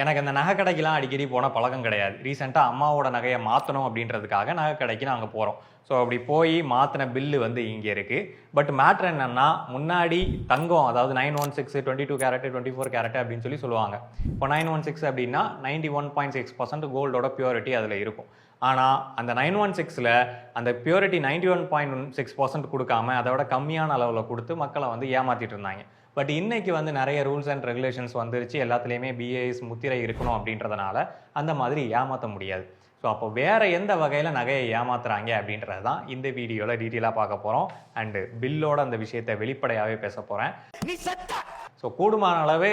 எனக்கு அந்த நகை கடைக்கெலாம் அடிக்கடி போன பழக்கம் கிடையாது. ரீசெண்டாக அம்மாவோட நகையை மாற்றணும் அப்படின்றதுக்காக நகை கடைக்கு நாங்கள் போகிறோம் ஸோ அப்படி போய் மாற்றின பில்லு வந்து இங்கே இருக்குது பட் மேட்ரு என்னன்னா முன்னாடி தங்கம் அதாவது nine one six twenty two carat twenty four carat அப்படின்னு சொல்லி சொல்லுவாங்க. இப்போ நைன் ஒன் சிக்ஸ் அப்படின்னா ninety one point six percent கோல்டோட purity அதில் இருக்கும். ஆனால் அந்த நைன் ஒன் சிக்ஸில் அந்த purity ninety one point one six percent கொடுக்காம அதோட கம்மியான அளவில் கொடுத்து மக்களை வந்து ஏமாற்றிட்டு இருந்தாங்க. பட் இன்னைக்கு வந்து நிறைய ரூல்ஸ் அண்ட் ரெகுலேஷன்ஸ் வந்துருச்சு. எல்லாத்துலேயுமே பிஏஎஸ் முத்திரை இருக்கணும் அப்படின்றதுனால அந்த மாதிரி ஏமாற்ற முடியாது. ஸோ அப்போ வேற எந்த வகையில் நகையை ஏமாத்துறாங்க அப்படின்றது தான் இந்த வீடியோவில் டீட்டெயிலாக பார்க்க போகிறோம் அண்டு பில்லோட அந்த விஷயத்தை வெளிப்படையாகவே பேச போகிறேன் ஸோ கூடுமான அளவு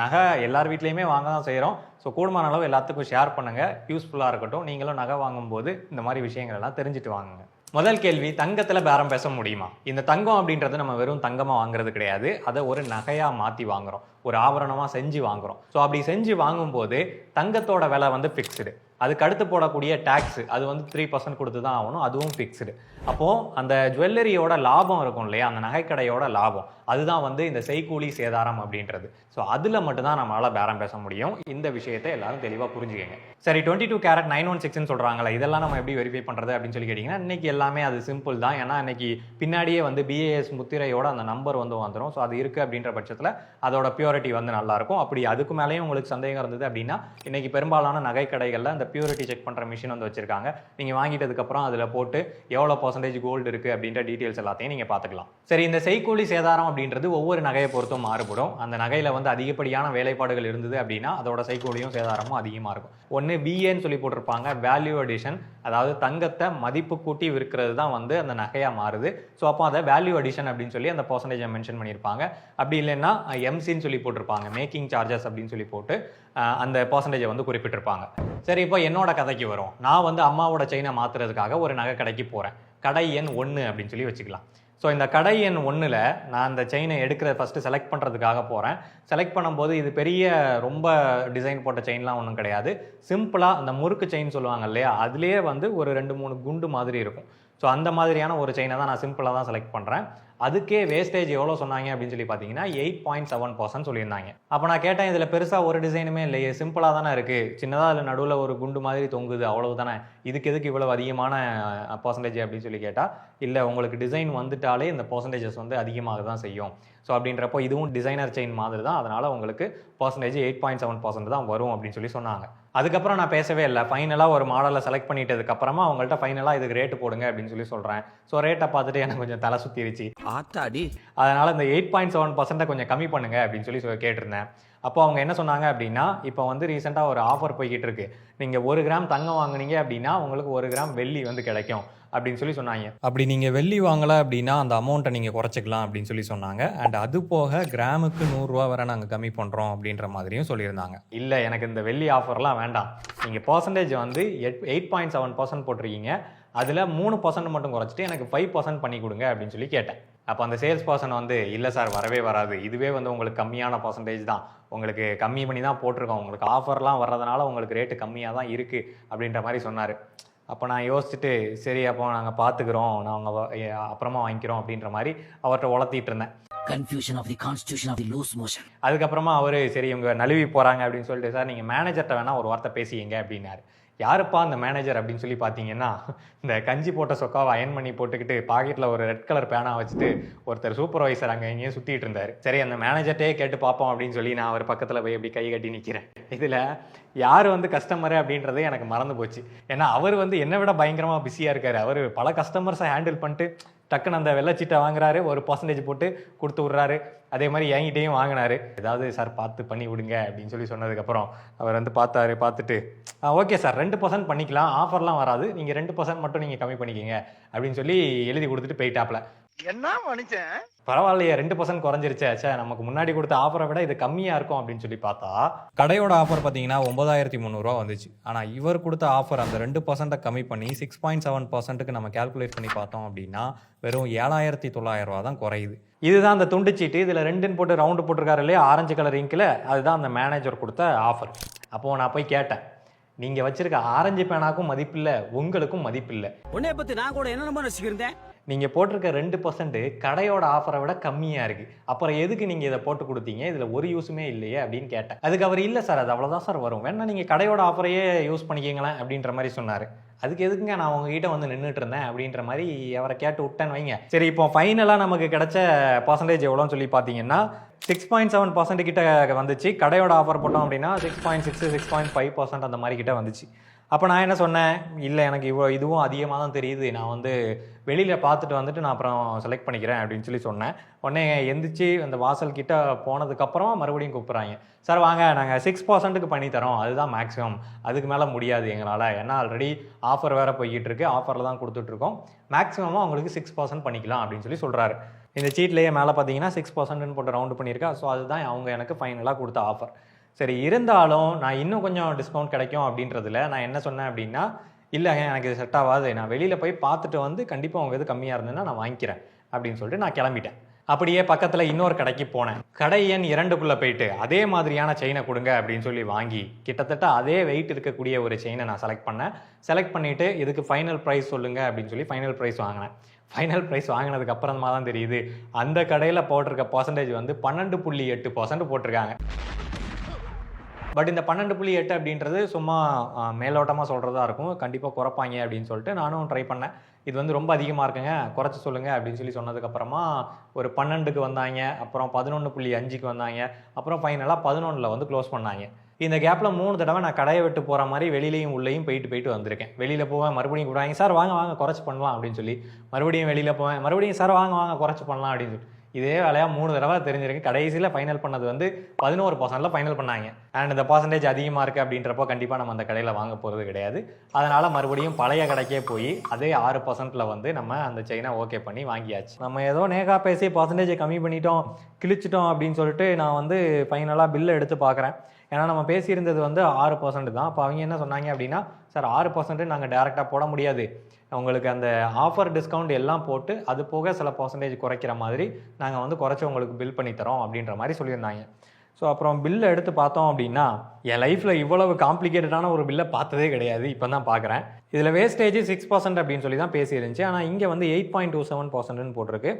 நகை எல்லார் வீட்லேயுமே வாங்க தான் செய்கிறோம் ஸோ கூடுமான அளவு எல்லாத்துக்கும் ஷேர் பண்ணுங்கள் யூஸ்ஃபுல்லாக இருக்கட்டும். நீங்களும் நகை வாங்கும்போது இந்த மாதிரி விஷயங்கள் எல்லாம் தெரிஞ்சுட்டு வாங்குங்க. முதல் கேள்வி தங்கத்தில் பேரம் பேச முடியுமா? இந்த தங்கம் அப்படின்றது நம்ம வெறும் தங்கமாக வாங்குறது கிடையாது. அதை ஒரு நகையாக மாற்றி வாங்குறோம். ஒரு ஆபரணமாக செஞ்சு வாங்குறோம். ஸோ அப்படி செஞ்சு வாங்கும்போது தங்கத்தோட விலை வந்து ஃபிக்ஸ்டு அதுக்கு அடுத்து போடக்கூடிய டேக்ஸ் அது வந்து த்ரீ பர்சன்ட் கொடுத்து தான் ஆகணும். அதுவும் ஃபிக்ஸ்டு அப்போது அந்த ஜுவல்லரியோட லாபம் இருக்கும் இல்லையா? அந்த நகைக்கடையோட லாபம். அதுதான் வந்து இந்த செய்கூலி சேதாரம் அப்படின்றது. ஸோ அதில் மட்டும்தான் நம்மளால் பேரம் பேச முடியும். இந்த விஷயத்தை எல்லாரும் தெளிவாக புரிஞ்சுக்கங்க. சரி twenty two carat nine one சிக்ஸ்னு சொல்கிறாங்களே இதெல்லாம் நம்ம எப்படி வெரிஃபை பண்ணுறது அப்படின்னு சொல்லி கேட்டிங்கன்னா இன்றைக்கி எல்லாமே அது சிம்பிள் தான். ஏன்னா இன்னைக்கு பின்னாடியே வந்து பிஏஎஸ் முத்திரையோட அந்த நம்பர் வந்து வந்துடும் ஸோ அது இருக்குது அப்படின்ற பட்சத்தில் அதோட பியூரிட்டி வந்து நல்லாயிருக்கும் அப்படி அதுக்கு மேலேயும் உங்களுக்கு சந்தேகம் இருந்தது அப்படின்னா இன்னைக்கு பெரும்பாலான நகை கடைகளில் அந்த பியூரிட்டி செக் பண்ணுற மிஷின் வந்து வச்சிருக்காங்க. நீங்கள் வாங்கிட்டதுக்கப்புறம் அதில் போட்டு எவ்வளோ பர்சன்டேஜ் கோல்டு இருக்குது அப்படின்ற டீட்டெயில்ஸ் எல்லாத்தையும் நீங்கள் பார்த்துக்கலாம். சரி இந்த செய்கூலி சேதாரம் அப்படின்றது ஒவ்வொரு நகையை பொறுத்தும் மாறுபடும். அந்த நகையில் வந்து அதிகப்படியான வேலைப்பாடுகள் இருந்தது அப்படின்னா அதோட செய்கூலியும் சேதாரமும் அதிகமாக இருக்கும். ஒன்று பிஏன்னு சொல்லி போட்டிருப்பாங்க வேல்யூ அடிஷன் அதாவது தங்கத்தை மதிப்பு கூட்டி விற்கிறது தான் வந்து அந்த நகையாக மாறுது. ஸோ அப்போ அதை வேல்யூ அடிஷன் அப்படின்னு சொல்லி அந்த பர்சன்டேஜை மென்ஷன் பண்ணியிருப்பாங்க. அப்படி இல்லைன்னா எம்சின்னு சொல்லி போட்டிருப்பாங்க. மேக்கிங் சார்ஜஸ் அப்படின்னு சொல்லி போட்டு அந்த பர்சன்டேஜை வந்து குறிப்பிட்டிருப்பாங்க. சரி இப்போ என்னோட கதைக்கு வரும். நான் வந்து அம்மாவோட செயினை மாற்றுறதுக்காக ஒரு நகை கடைக்கு போகிறேன் கடை எண் ஒன்று அப்படின்னு சொல்லி வச்சுக்கலாம். ஸோ இந்த கடை எண் ஒன்றில் நான் அந்த செயினை எடுக்கிற ஃபஸ்ட்டு செலக்ட் பண்ணுறதுக்காக போகிறேன் செலக்ட் பண்ணும்போது இது பெரிய ரொம்ப டிசைன் போட்ட செயின்லாம் ஒன்றும் கிடையாது. சிம்பிளாக அந்த முறுக்கு செயின் சொல்லுவாங்க இல்லையா? அதுலேயே வந்து ஒரு ரெண்டு மூணு குண்டு மாதிரி இருக்கும். ஸோ அந்த மாதிரியான ஒரு செயினை தான் நான் சிம்பிளாக தான் செலக்ட் பண்ணுறேன் அதுக்கே வேஸ்டேஜ் எவ்வளோ சொன்னாங்க அப்படின்னு சொல்லி பார்த்தீங்கன்னா எயிட் பாயிண்ட் செவன் பர்சன்ட் சொல்லியிருந்தாங்க. அப்போ நான் கேட்டேன் இதில் பெருசாக ஒரு டிசைனுமே இல்லையே சிம்பிளாக தானே இருக்குது சின்னதாக அதில் நடுவில் ஒரு குண்டு மாதிரி தொங்குது அவ்வளவு தானே இதுக்கு எதுக்கு இவ்வளோ அதிகமான பர்சன்டேஜ் அப்படின்னு சொல்லி கேட்டால் இல்லை உங்களுக்கு டிசைன் வந்துட்டாலே இந்த பர்சன்டேஜஸ் வந்து அதிகமாக தான் செய்யும். ஸோ அப்படின்றப்போ இதுவும் டிசைனர் செயின் மாதிரி தான் அதனால் உங்களுக்கு percentage eight point seven percent தான் வரும் அப்படின்னு சொல்லி சொன்னாங்க. அதுக்கப்புறம் நான் பேசவே இல்லை. ஃபைனலாக ஒரு மாடலை செலக்ட் பண்ணிட்டதுக்கப்புறமா அவங்கள்ட்ட ஃபைனலாக இதுக்கு ரேட்டு போடுங்க அப்படின்னு சொல்லி சொல்கிறேன் ஸோ ரேட்டை பார்த்துட்டு எனக்கு கொஞ்சம் தலை சுற்றிருச்சு ஆத்தாடி. அதனால் இந்த எயிட் பாயிண்ட் செவன் பர்சன்ட்டை கொஞ்சம் கம்மி பண்ணுங்க அப்படின்னு சொல்லி கேட்டிருந்தேன். அப்போ அவங்க என்ன சொன்னாங்க அப்படின்னா இப்போ வந்து ரீசெண்டாக ஒரு ஆஃபர் போய்கிட்டு இருக்கு. நீங்கள் ஒரு கிராம் தங்கம் வாங்குனீங்க அப்படின்னா உங்களுக்கு ஒரு கிராம் வெள்ளி வந்து கிடைக்கும். அப்படின்னு சொல்லி சொன்னாங்க. அப்படி நீங்கள் வெள்ளி வாங்கலை அப்படின்னா அந்த அமௌண்ட்டை நீங்கள் குறைச்சிக்கலாம் அப்படின்னு சொல்லி சொன்னாங்க. அண்ட் அது போக கிராமுக்கு நூறுரூவா வரை நாங்கள் கம்மி பண்ணுறோம் அப்படின்ற மாதிரியும் சொல்லியிருந்தாங்க. இல்லை எனக்கு இந்த வெள்ளி ஆஃபர்லாம் வேண்டாம். நீங்கள் பர்சன்டேஜ் வந்து எட் எயிட் பாயிண்ட் செவன் பர்சன்ட் போட்டிருக்கீங்க. அதில் மூணு பர்சன்ட் மட்டும் குறைச்சிட்டு எனக்கு ஃபைவ் பர்சன்ட் பண்ணி கொடுங்க அப்படின்னு சொல்லி கேட்டேன். அப்போ அந்த சேல்ஸ் பர்சன் வந்து இல்லை சார் வரவே வராது. இதுவே வந்து உங்களுக்கு கம்மியான பர்சன்டேஜ் தான். உங்களுக்கு கம்மி பண்ணி தான் போட்டிருக்கோம். உங்களுக்கு ஆஃபர்லாம் வர்றதுனால உங்களுக்கு ரேட்டு கம்மியாக தான் இருக்குது அப்படின்ற மாதிரி சொன்னார். அப்போ நான் யோசிச்சுட்டு சரி அப்போ நாங்கள் பார்த்துக்குறோம் நாங்கள் அப்புறமா வாங்கிக்கிறோம் அப்படின்ற மாதிரி அவர்கிட்ட உளத்திட்டு இருந்தேன். Confusion of the constitution of the loose motion. அதுக்கப்புறமா அவர் சரி இவங்க நழுவி போகிறாங்க அப்படின்னு சொல்லிட்டு சார் நீங்கள் மேனேஜர்கிட்ட வேணால் ஒரு வார்த்தை பேசிங்க அப்படின்னாரு. யாருப்பா அந்த மேனேஜர் அப்படின்னு சொல்லி பார்த்தீங்கன்னா இந்த கஞ்சி போட்ட சொக்காவை அயன் பண்ணி போட்டுக்கிட்டு பாக்கெட்டில் ஒரு ரெட் கலர் பேனா வச்சுட்டு ஒருத்தர் சூப்பர்வைசர் அங்கே இங்கேயும் சுற்றிட்டு இருந்தார். சரி அந்த மேனேஜர்ட்டே கேட்டு பார்ப்போம் அப்படின்னு சொல்லி நான் அவர் பக்கத்தில் போய் இப்படி கை கட்டி நிற்கிறேன் இதில் யார் வந்து கஸ்டமரு அப்படின்றது எனக்கு மறந்து போச்சு. ஏன்னா அவர் வந்து என்னை விட பயங்கரமாக பிஸியாக இருக்கார். அவர் பல கஸ்டமர்ஸை ஹேண்டில் பண்ணிட்டு டக்குன்னு அந்த வெள்ளச்சீட்டை வாங்குறாரு ஒரு பர்சன்டேஜ் போட்டு கொடுத்து விட்றாரு. அதே மாதிரி என்கிட்டையும் வாங்கினாரு. ஏதாவது சார் பார்த்து பண்ணி விடுங்க அப்படின்னு சொல்லி சொன்னதுக்கப்புறம் அவர் வந்து பார்த்தாரு பார்த்துட்டு ஓகே சார் ரெண்டு பர்சன்ட் பண்ணிக்கலாம். ஆஃபர்லாம் வராது. நீங்கள் ரெண்டு பர்சன்ட் மட்டும் நீங்கள் கம்மி பண்ணிக்கிங்க. அப்படின்னு சொல்லி எழுதி கொடுத்துட்டு போயிட்டாப்ல என்ன மனுஷன்? பரவாயில்லையே ரெண்டு பர்சன்ட் குறைஞ்சிருச்சே. ச்சே நமக்கு முன்னாடி கொடுத்த ஆஃபரை விட இது கம்மியாக இருக்கும் அப்படின்னு சொல்லி பார்த்தா கடையோட ஆஃபர் பார்த்தீங்கன்னா ஒன்பதாயிரத்தி முந்நூறுரூவா வந்துச்சு. ஆனால் இவர் கொடுத்த ஆஃபர் அந்த ரெண்டு பர்சன்ட்டை கம்மி பண்ணி சிக்ஸ் பாயிண்ட் செவன் பர்சன்ட்டுக்கு நம்ம கால்குலேட் பண்ணி பார்த்தோம் அப்படின்னா வெறும் ஏழாயிரத்தி தொள்ளாயிரம் ரூபா தான் குறையுது. இதுதான் அந்த துண்டு சீட்டு. இதில் ரெண்டுன்னு போட்டு ரவுண்டு போட்டிருக்காரு இல்லையா ஆரஞ்சு கலர் இங்கில் அதுதான் அந்த மேனேஜர் கொடுத்த ஆஃபர் அப்போது நான் போய் கேட்டேன். நீங்கள் வச்சிருக்க ஆரஞ்சு பேனாக்கும் மதிப்பில்லை உங்களுக்கும் மதிப்பில்லை. உன்னைய பத்தி நான் கூட என்ன நம்ப ரசிக்கிறேன் நீங்கள் போட்டிருக்க ரெண்டு பர்சன்ட் கடையோட ஆஃபரை விட கம்மியாக இருக்குது அப்புறம் எதுக்கு நீங்கள் இதை போட்டு கொடுத்தீங்க? இதில் ஒரு யூஸுமே இல்லையே அப்படின்னு கேட்டேன். அதுக்கு அவர் இல்லை சார் அது அவ்வளோதான் சார் வரும். வேணா நீங்கள் கடையோட ஆஃபரையே யூஸ் பண்ணிக்கிங்களேன் அப்படின்ற மாதிரி சொன்னார். அதுக்கு எதுக்குங்க நான் உங்ககிட்ட வந்து நின்றுட்டு இருந்தேன் அப்படின்ற மாதிரி அவரை கேட்டு விட்டேன்னு வைங்க. சரி இப்போ ஃபைனலாக நமக்கு கிடைச்ச பர்சன்டேஜ் எவ்வளோன்னு சொல்லி பார்த்தீங்கன்னா சிக்ஸ் பாயிண்ட் செவன் பர்சன்ட் கிட்ட வந்துச்சு. கடையோட ஆஃபர் போட்டோம் அப்படின்னா six point six six point five percent அந்த மாதிரி கிட்ட வந்துச்சு. அப்போ நான் என்ன சொன்னேன்? இல்லை எனக்கு இவ்வளோ இதுவும் அதிகமாக தான் தெரியுது. நான் வந்து வெளியில் பார்த்துட்டு வந்துட்டு நான் அப்புறம் செலக்ட் பண்ணிக்கிறேன் அப்படின்னு சொல்லி சொன்னேன். உடனே எந்திரிச்சு அந்த வாசல் கிட்ட போனதுக்கப்புறம் மறுபடியும் கூப்பிட்றாங்க. சார் வாங்க நாங்கள் சிக்ஸ் பர்சன்ட்டுக்கு பண்ணி தரோம். அதுதான் மேக்ஸிமம் அதுக்கு மேலே முடியாது எங்களால். ஏன்னா ஆல்ரெடி ஆஃபர் வேறு போய்கிட்டு இருக்கு. ஆஃபரில் தான் கொடுத்துட்ருக்கோம் மேக்ஸிமமாக உங்களுக்கு சிக்ஸ் பர்சன்ட் பண்ணிக்கலாம் அப்படின்னு சொல்லி சொல்கிறாரு இந்த சீட்லேயே மேலே பார்த்தீங்கன்னா சிக்ஸ் பர்சன்ட்னு போட்டு ரவுண்டு பண்ணியிருக்கா. ஸோ அதுதான் அவங்க எனக்கு ஃபைனலாக கொடுத்த ஆஃபர் சரி இருந்தாலும் நான் இன்னும் கொஞ்சம் டிஸ்கவுண்ட் கிடைக்கும் அப்படின்றதுல நான் என்ன சொன்னேன் அப்படின்னா இல்லைங்க எனக்கு இது செட் ஆகாது. நான் வெளியில் போய் பார்த்துட்டு வந்து கண்டிப்பாக உங்கள் இது கம்மியாக இருந்ததுன்னா நான் வாங்கிக்கிறேன் அப்படின்னு சொல்லிட்டு நான் கிளம்பிட்டேன். அப்படியே பக்கத்தில் இன்னொரு கடைக்கு போனேன். கடை எண் இரண்டுக்குள்ளே போயிட்டு அதே மாதிரியான செயினை கொடுங்க அப்படின்னு சொல்லி வாங்கி கிட்டத்தட்ட அதே வெயிட் இருக்கக்கூடிய ஒரு செயினை நான் செலக்ட் பண்ணேன். செலக்ட் பண்ணிவிட்டு இதுக்கு ஃபைனல் ப்ரைஸ் சொல்லுங்கள் அப்படின்னு சொல்லி ஃபைனல் ப்ரைஸ் வாங்கினேன். ஃபைனல் ப்ரைஸ் வாங்கினதுக்கு அப்புறமா தான் தெரியுது அந்த கடையில் போட்டிருக்க பர்சன்டேஜ் வந்து பன்னெண்டு புள்ளி எட்டு பர்சன்ட் போட்டிருக்காங்க. பட் இந்த பன்னெண்டு புள்ளி எட்டு அப்படின்றது சும்மா மேலோட்டமாக சொல்கிறதா இருக்கும். கண்டிப்பாக குறைப்பாங்க அப்படின்னு சொல்லிட்டு நானும் ட்ரை பண்ணேன். இது வந்து ரொம்ப அதிகமாக இருக்குங்க. குறைச்சி சொல்லுங்கள் அப்படின்னு சொல்லி சொன்னதுக்கப்புறமா ஒரு பன்னெண்டுக்கு வந்தாங்க. அப்புறம் பதினொன்று புள்ளி அஞ்சுக்கு வந்தாங்க. அப்புறம் ஃபைனலாக பதினொன்றில் வந்து க்ளோஸ் பண்ணாங்க. இந்த கேப்பில் மூணு தடவை நான் கடையை விட்டு போகிற மாதிரி வெளியிலையும் உள்ளேயும் போயிட்டு போயிட்டு வந்திருக்கேன். வெளியில் போவேன் மறுபடியும் கூப்பிடுவாங்க சார் வாங்க வாங்க குறைச்சி பண்ணலாம் அப்படின்னு சொல்லி மறுபடியும் வெளியில் போவேன். மறுபடியும் சார் வாங்க வாங்க குறைச்சி பண்ணலாம் அப்படின்னு சொல்லி இதே வேலையாக மூணு தடவை தெரிஞ்சிருக்கு. கடைசியில் ஃபைனல் பண்ணது வந்து பதினோரு பர்சன்டில் ஃபைனல் பண்ணாங்க. அண்ட் இந்த பர்சன்டேஜ் அதிகமாக இருக்குது அப்படின்றப்போ கண்டிப்பாக நம்ம அந்த கடையில் வாங்க போகிறது கிடையாது. அதனால் மறுபடியும் பழைய கடைக்கே போய் அதே ஆறு பர்சன்ட்டில் வந்து நம்ம அந்த செயினை ஓகே பண்ணி வாங்கியாச்சு. நம்ம ஏதோ நேகா பேசி பர்சன்டேஜை கம்மி பண்ணிட்டோம் கிழிச்சிட்டோம் அப்படின்னு சொல்லிட்டு நான் வந்து ஃபைனலாக பில்லை எடுத்து பார்க்குறேன். ஏன்னா நம்ம பேசியிருந்தது வந்து ஆறு பர்சன்ட் தான். அப்போ அவங்க என்ன சொன்னாங்க அப்படின்னா சார் ஆறு பர்சன்ட் நாங்கள் டேரெக்டாக போட முடியாது. உங்களுக்கு அந்த ஆஃபர் டிஸ்கவுண்ட் எல்லாம் போட்டு அது போக சில பர்சன்டேஜ் குறைக்கிற மாதிரி நாங்கள் வந்து குறைச்சி உங்களுக்கு பில் பண்ணி தரோம் அப்படின்ற மாதிரி சொல்லியிருந்தாங்க. ஸோ அப்புறம் பில்லை எடுத்து பார்த்தோம் அப்படின்னா என் லைஃப்பில் இவ்வளவு காம்ப்ளிகேட்டடான ஒரு பில்லை பார்த்ததே கிடையாது. இப்போ தான் பார்க்குறேன். இதில் வேஸ்டேஜ் சிக்ஸ் பர்சன்ட் அப்படின்னு சொல்லி தான் பேசியிருந்துச்சு. ஆனால் இங்கே வந்து எயிட் பாயிண்ட் டூ செவன் பர்சன்ட்னு போட்டிருக்கு.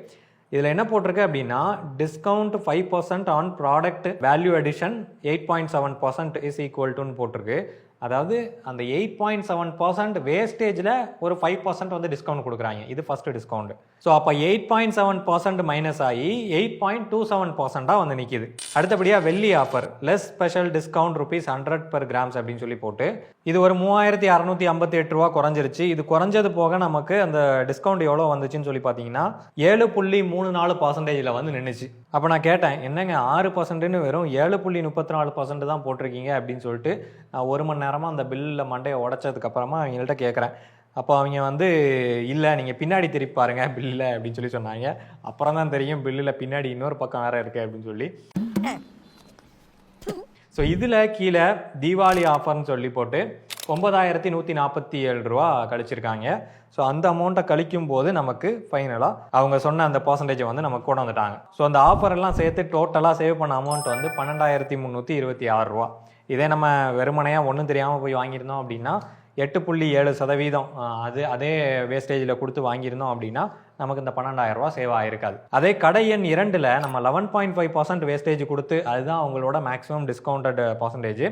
இதில் என்ன போட்டிருக்கு அப்படின்னா discount five percent on product value addition eight point seven percent is equal டுன்னு போட்டிருக்கு. அதாவது அந்த எயிட் பாயிண்ட் செவன் பர்சன்ட் வேஸ்டேஜில் ஒரு ஃபைவ் பர்சன்ட் வந்து டிஸ்கவுண்ட் கொடுக்குறாங்க. இது ஃபஸ்ட்டு டிஸ்கவுண்ட் ஸோ அப்போ eight point seven percent minus ஆகி எயிட் பாயிண்ட் டூ செவன் பர்சன்ட்டாக வந்து நிற்கிது அடுத்தபடியாக வெள்ளி offer less special discount rupees hundred per grams அப்படின்னு சொல்லி போட்டு இது ஒரு மூவாயிரத்தி அறநூற்றி ஐம்பத்தி எட்டு ரூபா குறைஞ்சிருச்சு. இது குறைஞ்சது போக நமக்கு அந்த டிஸ்கவுண்ட் எவ்வளோ வந்துச்சுன்னு சொல்லி பார்த்தீங்கன்னா ஏழு புள்ளி மூணு நாலு பர்சன்டேஜில் வந்து நின்றுச்சு அப்போ நான் கேட்டேன் என்னங்க ஆறு பர்சன்ட்னு வெறும் ஏழு புள்ளி முப்பத்தி நாலு பர்சன்ட் தான் போட்டிருக்கீங்க அப்படின்னு சொல்லிட்டு நான் ஒரு மணி நேரமாக அந்த பில்லில் மண்டையை உடச்சதுக்கப்புறமா அவங்கள்ட்ட கேட்குறேன் அப்போ அவங்க வந்து இல்லை நீங்கள் பின்னாடி திருப்பி பாருங்க பில்லில் அப்படின்னு சொல்லி சொன்னாங்க. அப்புறம் தான் தெரியும் பில்லில் பின்னாடி இன்னொரு பக்கம் வேறு இருக்கு அப்படின்னு சொல்லி. ஸோ இதில் கீழே தீபாவளி ஆஃபர்னு சொல்லி போட்டு ஒன்பதாயிரத்தி நூற்றி நாற்பத்தி ஏழு ரூபா கழிச்சிருக்காங்க. ஸோ அந்த அமௌண்ட்டை கழிக்கும் போது நமக்கு ஃபைனலாக அவங்க சொன்ன அந்த பர்சன்டேஜை வந்து நமக்கு கொண்டு வந்துட்டாங்க. ஸோ அந்த ஆஃபர் எல்லாம் சேர்த்து டோட்டலாக சேவ் பண்ண அமௌண்ட் வந்து பன்னெண்டாயிரத்தி முந்நூற்றி இருபத்தி ஆறு ரூபா. இதே நம்ம வெறுமனையாக ஒன்றும் தெரியாமல் போய் வாங்கியிருந்தோம் அப்படின்னா எட்டு புள்ளி ஏழு சதவீதம் அது அதே வேஸ்டேஜில் கொடுத்து வாங்கியிருந்தோம் அப்படின்னா நமக்கு இந்த பன்னெண்டாயிரம் ரூபா சேவ் ஆகிருக்காது அதே கடை எண் இரண்டில் நம்ம eleven point five percent wastage கொடுத்து அதுதான் அவங்களோட மேக்ஸிமம் டிஸ்கவுண்டட் பர்சன்டேஜ்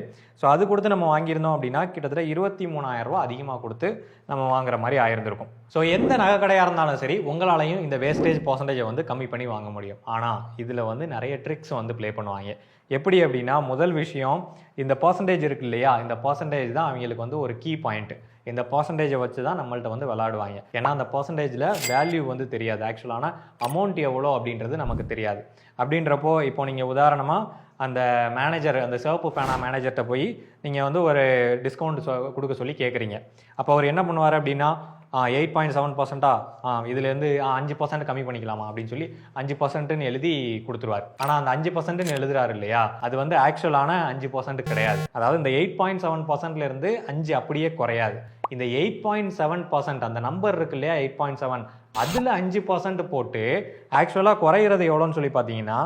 ஸோ அது கொடுத்து நம்ம வாங்கியிருந்தோம் அப்படின்னா கிட்டத்தட்ட இருபத்தி மூணாயிரம் அதிகமாக கொடுத்து நம்ம வாங்குற மாதிரி ஆயிருந்திருக்கும். ஸோ எந்த நகை கடையாக இருந்தாலும் சரி உங்களாலையும் இந்த வேஸ்டேஜ் பர்சன்டேஜை வந்து கம்மி பண்ணி வாங்க முடியும். ஆனால் இதில் வந்து நிறைய ட்ரிக்ஸ் வந்து ப்ளே பண்ணுவாங்க. எப்படி அப்படின்னா முதல் விஷயம் இந்த பர்சன்டேஜ் இருக்கு இல்லையா? இந்த பர்சன்டேஜ் தான் அவங்களுக்கு வந்து ஒரு கீ பாயிண்ட் இந்த பர்சன்டேஜை வச்சு தான் நம்மள்ட்ட வந்து விளாடுவாங்க ஏன்னா அந்த பர்சன்டேஜில் வேல்யூ வந்து தெரியாது. ஆக்சுவலான அமௌண்ட் எவ்வளோ அப்படின்றது நமக்கு தெரியாது. அப்படின்றப்போ இப்போ நீங்கள் உதாரணமாக அந்த மேனேஜர் அந்த சிவப்பு பேனா மேனேஜர்கிட்ட போய் நீங்கள் வந்து ஒரு டிஸ்கவுண்ட் கொடுக்க சொல்லி கேட்குறீங்க அப்போ அவர் என்ன பண்ணுவார் அப்படின்னா எயிட் பாயிண்ட் செவன் பர்சன்ட்டா இதுலேருந்து அஞ்சு பர்சன்ட் கம்மி பண்ணிக்கலாமா அப்படின்னு சொல்லி அஞ்சு பர்சன்ட்னு எழுதி கொடுத்துருவார். ஆனால் அந்த அஞ்சு பர்சன்ட்னு எழுதுறாரு இல்லையா? அது வந்து ஆக்சுவலான அஞ்சு பர்சன்ட் கிடையாது. அதாவது இந்த எயிட் பாயிண்ட் செவன் பர்சன்ட்லேருந்து அஞ்சு அப்படியே குறையாது. இந்த எயிட் பாயிண்ட் செவன் பர்சன்ட் அந்த நம்பர் இருக்கு இல்லையா? எயிட் பாயிண்ட் செவன் அதில் அஞ்சு பர்சன்ட் போட்டு ஆக்சுவலாக குறையிறது எவ்வளோன்னு சொல்லி பார்த்தீங்கன்னா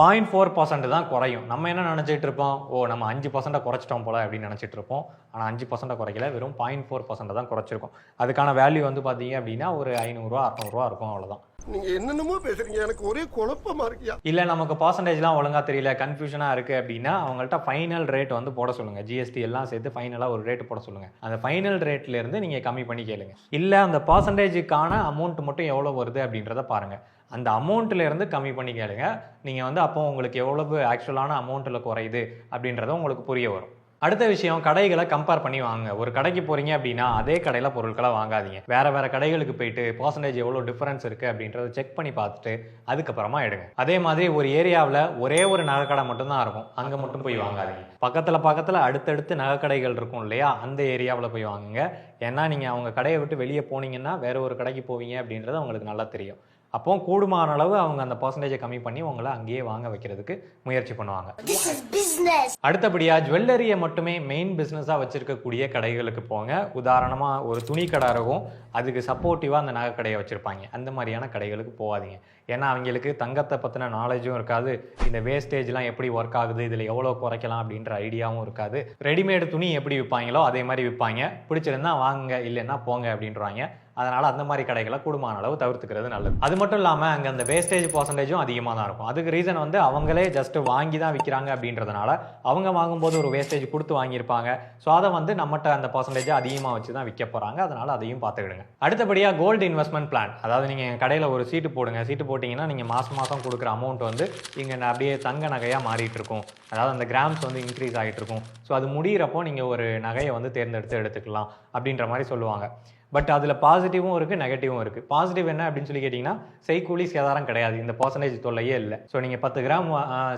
பாயிண்ட் ஃபோர் பர்சன்ட் தான் குறையும். நம்ம என்ன நினச்சிட்டு இருப்போம்? ஓ நம்ம அஞ்சு பர்சன்ட்டை குறைச்சிட்டோம் போல அப்படின்னு நினச்சிட்டு இருப்போம். ஆனால் அஞ்சு பர்சன்ட்டை குறைக்கல வெறும் பாயிண்ட் ஃபோர் பர்சன்ட் தான் குறைச்சிருக்கும். அதுக்கான வேல்யூ வந்து பார்த்தீங்க அப்படின்னா ஒரு ஐநூறுரூவா அறநூறுவா இருக்கும் அவ்வளோதான் நீங்க என்னென்னமோ பேசுறீங்க. எனக்கு ஒரே குழப்பமா இருக்கியா? இல்லை நமக்கு பர்சன்டேஜ்லாம் ஒழுங்கா தெரியல கன்ஃபியூஷனாக இருக்குது அப்படின்னா அவங்கள்ட்ட ஃபைனல் ரேட் வந்து போட சொல்லுங்கள் ஜிஎஸ்டி எல்லாம் சேர்த்து ஃபைனலாக ஒரு ரேட் போட சொல்லுங்கள் அந்த ஃபைனல் ரேட்லேருந்து நீங்கள் கம்மி பண்ணி கேளுங்க. இல்லை அந்த பர்சன்டேஜுக்கான அமௌண்ட் மட்டும் மட்டும் எவ்வளோ வருது அப்படின்றத பாருங்கள் அந்த அமௌண்ட்டிலேருந்து கம்மி பண்ணி கேளுங்க. நீங்கள் வந்து அப்போ உங்களுக்கு எவ்வளவு ஆக்சுவலான அமௌண்ட்டில் குறையுது அப்படின்றத உங்களுக்கு புரிய வரும். அடுத்த விஷயம் கடைகளை கம்பேர் பண்ணி வாங்க ஒரு கடைக்கு போறீங்க அப்படின்னா அதே கடையில் பொருட்களை வாங்காதீங்க. வேற வேற கடைகளுக்கு போயிட்டு பர்சன்டேஜ் எவ்வளோ டிஃபரன்ஸ் இருக்கு அப்படின்றத செக் பண்ணி பார்த்துட்டு அதுக்கப்புறமா எடுங்க. அதே மாதிரி ஒரு ஏரியாவில் ஒரே ஒரு நகைக்கடை மட்டும்தான் இருக்கும். அங்கே மட்டும் போய் வாங்காதீங்க. பக்கத்தில் பக்கத்தில் அடுத்தடுத்து நகைக்கடைகள் இருக்கும் இல்லையா? அந்த ஏரியாவில் போய் வாங்குங்க. ஏன்னா நீங்கள் அவங்க கடையை விட்டு வெளியே போனீங்கன்னா வேற ஒரு கடைக்கு போவீங்க அப்படின்றது உங்களுக்கு நல்லா தெரியும். அப்போ கூடுமான அளவு அவங்க அந்த பர்சன்டேஜை கம்மி பண்ணி உங்களை அங்கேயே வாங்க வைக்கிறதுக்கு முயற்சி பண்ணுவாங்க. அடுத்தபடியா ஜுவல்லரியை மட்டுமே மெயின் பிஸ்னஸாக வச்சிருக்கக்கூடிய கடைகளுக்கு போங்க. உதாரணமா ஒரு துணி கடை இருக்கும். அதுக்கு சப்போர்ட்டிவாக அந்த நகை கடையை வச்சிருப்பாங்க. அந்த மாதிரியான கடைகளுக்கு போகாதீங்க. ஏன்னா அவங்களுக்கு தங்கத்தை பற்றின நாலேஜும் இருக்காது. இந்த வேஸ்டேஜ்லாம் எப்படி ஒர்க் ஆகுது? இதில் எவ்வளோ குறைக்கலாம் அப்படின்ற ஐடியாவும் இருக்காது. ரெடிமேடு துணி எப்படி விற்பாங்களோ அதே மாதிரி விற்பாங்க பிடிச்சிருந்தா வாங்குங்க இல்லைன்னா போங்க அப்படின்றாங்க. அதனால் அந்த மாதிரி கடைகளை கூடுமான அளவு தவிர்த்துக்கிறது நல்லது. அது மட்டும் இல்லாமல் அங்கே அந்த வேஸ்டேஜ் பர்சன்டேஜும் அதிகமாக தான் இருக்கும். அதுக்கு ரீசன் வந்து அவங்களே ஜஸ்ட் வாங்கி தான் விற்கிறாங்க அப்படின்றதுனால அவங்க வாங்கும்போது ஒரு வேஸ்டேஜ் கொடுத்து வாங்கியிருப்பாங்க. ஸோ அதை வந்து நம்மகிட்ட அந்த பர்சன்டேஜை அதிகமாக வச்சு தான் விற்க போகிறாங்க அதனால் அதையும் பார்த்துக்கிடுங்க. அடுத்தபடியாக கோல்டு இன்வெஸ்ட்மெண்ட் பிளான் அதாவது நீங்கள் கடையில் ஒரு சீட்டு போடுங்க. சீட்டு போட்டிங்கன்னா நீங்கள் மாதம் மாதம் கொடுக்குற அமௌண்ட் வந்து இங்கே அப்படியே தங்க நகையாக மாறிட்டு இருக்கும். அதாவது அந்த கிராம்ஸ் வந்து இன்க்ரீஸ் ஆகிட்டு இருக்கும். ஸோ அது முடியிறப்போ நீங்கள் ஒரு நகையை வந்து தேர்ந்தெடுத்து எடுத்துக்கலாம் அப்படின்ற மாதிரி சொல்லுவாங்க. பட் அதில் பாசிட்டிவும் இருக்குது நெகட்டிவும் இருக்குது பாசிட்டிவ் என்ன அப்படின்னு சொல்லி கேட்டிங்கன்னா செய்கூலி சேதாரம் கிடையாது. இந்த பர்சன்டேஜ் தொல்லையே இல்லை. ஸோ நீங்கள் பத்து கிராம்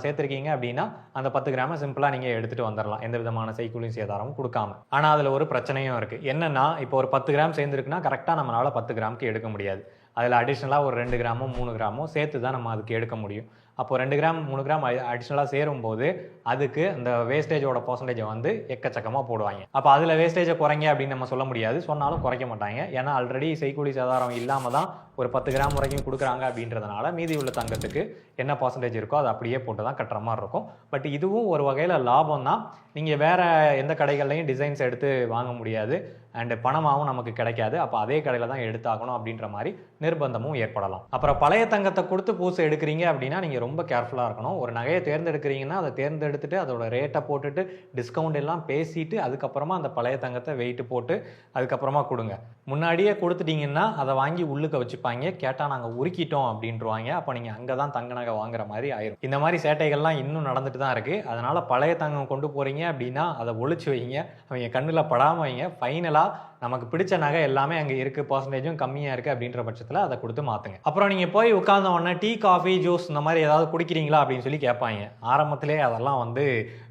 சேர்த்துருக்கீங்க அப்படின்னா அந்த பத்து கிராமை சிம்பிளாக நீங்கள் எடுத்துகிட்டு வந்துடலாம் எந்த விதமான செய்கூலியும் சேதாரமும் கொடுக்காம. ஆனால் அதில் ஒரு பிரச்சனையும் இருக்குது என்னென்னா இப்போ ஒரு பத்து கிராம் சேர்ந்துருக்குன்னா கரெக்டாக நம்மளால் பத்து கிராமுக்கு எடுக்க முடியாது. அதில் அடிஷ்னலாக ஒரு ரெண்டு கிராமோ மூணு கிராமோ சேர்த்து தான் நம்ம அதுக்கு எடுக்க முடியும். அப்போ ரெண்டு கிராம் மூணு கிராம் அடிஷ்னலாக சேரும்போது அதுக்கு அந்த வேஸ்டேஜோட பர்சன்டேஜை வந்து எக்கச்சக்கமாக போடுவாங்க. அப்போ அதில் வேஸ்டேஜை குறைங்க அப்படின்னு நம்ம சொல்ல முடியாது. சொன்னாலும் குறைக்க மாட்டாங்க. ஏன்னா ஆல்ரெடி செய்கூலி சேதாரம் இல்லாமல் தான் ஒரு பத்து கிராம் வரைக்கும் கொடுக்குறாங்க அப்படின்றதுனால மீதி உள்ள தங்கத்துக்கு என்ன பர்சன்டேஜ் இருக்கோ அது அப்படியே போட்டு தான் கட்டுற மாதிரி இருக்கும். பட் இதுவும் ஒரு வகையில் லாபம் தான். நீங்கள் வேறு எந்த கடைகள்லையும் டிசைன்ஸ் எடுத்து வாங்க முடியாது. அண்டு பணமாகவும் நமக்கு கிடைக்காது. அப்போ அதே கடையில் தான் எடுத்தாகணும் அப்படின்ற மாதிரி நிர்பந்தமும் ஏற்படலாம். அப்புறம் பழைய தங்கத்தை கொடுத்து பூசு எடுக்கிறீங்க அப்படின்னா நீங்கள் ரொம்ப கேர்ஃபுல்லாக இருக்கணும். ஒரு நகையை தேர்ந்தெடுக்கிறீங்கன்னா அதை தேர்ந்தெடுத்துட்டு அதோட ரேட்டை போட்டுட்டு டிஸ்கவுண்ட் எல்லாம் பேசிட்டு அதுக்கப்புறமா அந்த பழைய தங்கத்தை வெயிட்டு போட்டு அதுக்கப்புறமா கொடுங்க. முன்னாடியே கொடுத்துட்டீங்கன்னா அதை வாங்கி உள்ளுக்க வச்சுப்பாங்க. கேட்டால் நாங்கள் உருக்கிட்டோம் அப்படின்றவாங்க. அப்போ நீங்கள் அங்கே தான் தங்க நகை வாங்குற மாதிரி ஆயிரும். இந்த மாதிரி சேட்டைகள்லாம் இன்னும் நடந்துட்டு தான் இருக்குது அதனால் பழைய தங்கம் கொண்டு போகிறீங்க அப்படின்னா அதை ஒழிச்சு வைங்க. அவங்க கண்ணில் படாமல் வைங்க. ஃபைனலாக நமக்கு பிடிச்ச நகை எல்லாமே அங்கே இருக்குது பர்சன்டேஜும் கம்மியாக இருக்குது அப்படின்ற பட்சத்தில் அதை கொடுத்து மாற்றுங்க அப்புறம் நீங்கள் போய் உட்கார்ந்த உடனே டீ காஃபி ஜூஸ் இந்த மாதிரி ஏதாவது குடிக்கிறீங்களா அப்படின்னு சொல்லி கேட்பாங்க. ஆரம்பத்திலே அதெல்லாம் வந்து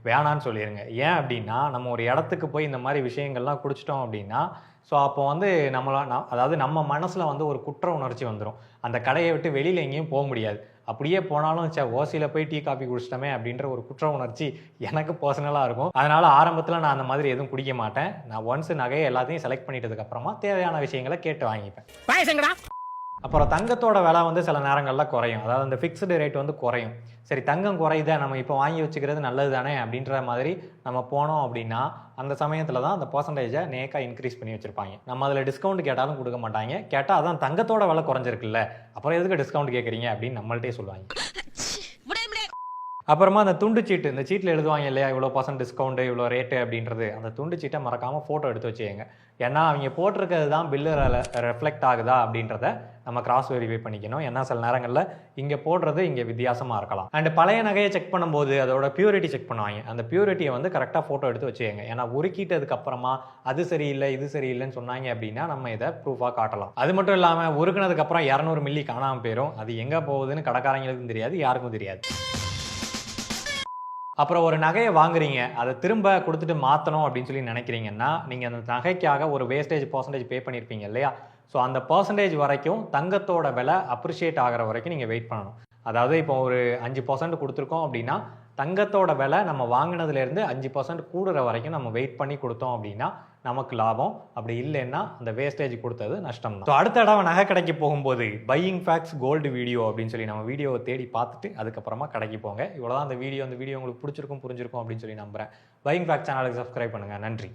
வேணான்னு சொல்லிடுங்க ஏன் அப்படின்னா நம்ம ஒரு இடத்துக்கு போய் இந்த மாதிரி விஷயங்கள்லாம் குடிச்சிட்டோம் அப்படின்னா ஸோ அப்போ வந்து நம்மளா அதாவது நம்ம மனசில் வந்து ஒரு குற்ற உணர்ச்சி வந்துடும் அந்த கடையை விட்டு வெளியில் எங்கேயும் போக முடியாது. அப்படியே போனாலும் சே ஓசியில் போய் டீ காஃபி குடிச்சிட்டோமே அப்படின்ற ஒரு குற்ற உணர்ச்சி எனக்கு பர்சனலாக இருக்கும். அதனால் ஆரம்பத்தில் நான் அந்த மாதிரி எதுவும் குடிக்க மாட்டேன். நான் ஒன்ஸ் நகையை எல்லாத்தையும் செலக்ட் பண்ணிட்டதுக்கப்புறமா தேவையான விஷயங்களை கேட்டு வாங்கிப்பேன். அப்புறம் தங்கத்தோட விலை வந்து சில நேரங்களில் குறையும். அதாவது அந்த ஃபிக்ஸ்டு ரேட் வந்து குறையும். சரி தங்கம் குறையுதே? நம்ம இப்போ வாங்கி வச்சுக்கிறது நல்லது தானே அப்படின்ற மாதிரி நம்ம போனோம் அப்படின்னா அந்த சமயத்தில் தான் அந்த பர்சன்டேஜை நேக்காக இன்க்ரீஸ் பண்ணி வச்சுருப்பாங்க. நம்ம அதில் டிஸ்கவுண்ட் கேட்டாலும் கொடுக்க மாட்டாங்க. கேட்டால் அதான் தங்கத்தோட விலை குறைஞ்சிருக்குல்ல. அப்புறம் எதுக்கு டிஸ்கவுண்ட் கேட்குறீங்க அப்படின்னு நம்மள்ட்டே சொல்லுவாங்க. அப்புறமா அந்த துண்டு சீட்டு இந்த சீட்டில் எழுதுவாங்க இல்லையா இவ்வளோ பர்சன்ட் டிஸ்கவுண்ட் இவ்வளோ ரேட்டு அப்படின்றது அந்த துண்டு சீட்டை மறக்காமல் ஃபோட்டோ எடுத்து வச்சுக்கோங்க. ஏன்னா அவங்க போட்டிருக்கிறது தான் பில்லு ரெஃப்ளெக்ட் ஆகுதா அப்படின்றத நம்ம கிராஸ் வெரிஃபை பண்ணிக்கணும். ஏன்னா சில நேரங்களில் இங்கே போடுறது இங்கே வித்தியாசமாக இருக்கலாம். அண்ட் பழைய நகையை செக் பண்ணும்போது அதோட பியூரிட்டி செக் பண்ணுவாங்க. அந்த பியூரிட்டியை வந்து கரெக்டாக ஃபோட்டோ எடுத்து வச்சுக்கோங்க. ஏன்னா உருக்கிட்டதுக்கப்புறமா அது சரியில்லை இது சரியில்லைன்னு சொன்னாங்க அப்படின்னா நம்ம இதை ப்ரூஃபாக காட்டலாம். அது மட்டும் இல்லாமல் உருக்குனதுக்கப்புறம் இரநூறு மில்லி காணாமல் போயிடும் அது எங்கே போகுதுன்னு கடைக்காரங்களுக்கும் தெரியாது யாருக்கும் தெரியாது. அப்புறம் ஒரு நகையை வாங்குறீங்க அதை திரும்ப கொடுத்துட்டு மாற்றணும் அப்படின்னு சொல்லி நினைக்கிறீங்கன்னா நீங்கள் அந்த நகைக்காக ஒரு வேஸ்டேஜ் பர்சன்டேஜ் பே பண்ணியிருப்பீங்க இல்லையா? ஸோ அந்த பர்சன்டேஜ் வரைக்கும் தங்கத்தோட விலை அப்ரிஷியேட் ஆகிற வரைக்கும் நீங்கள் வெயிட் பண்ணணும். அதாவது இப்போ ஒரு அஞ்சு பர்சன்ட் கொடுத்துருக்கோம் அப்படின்னா தங்கத்தோட விலை நம்ம வாங்கினதுலேருந்து அஞ்சு பர்சன்ட் கூடுற வரைக்கும் நம்ம வெயிட் பண்ணி கொடுத்தோம் அப்படின்னா நமக்கு லாபம். அப்படி இல்லைன்னா அந்த வேஸ்டேஜ் கொடுத்தது நஷ்டம் தான் ஸோ அடுத்த தடவை நகை கடைக்கு போகும்போது பையிங் ஃபேக்ஸ் கோல்டு வீடியோ அப்படின்னு சொல்லி நம்ம வீடியோவை தேடி பார்த்துட்டு அதுக்கப்புறமா கடைக்கு போங்க. இவ்வளோதான் அந்த வீடியோ அந்த வீடியோ உங்களுக்கு பிடிச்சிருக்கும் புரிஞ்சிருக்கும் அப்படின்னு சொல்லி நம்புறேன். பையிங் ஃபேக்ஸ் சேனலுக்கு சப்ஸ்கிரைப் பண்ணுங்கள் நன்றி.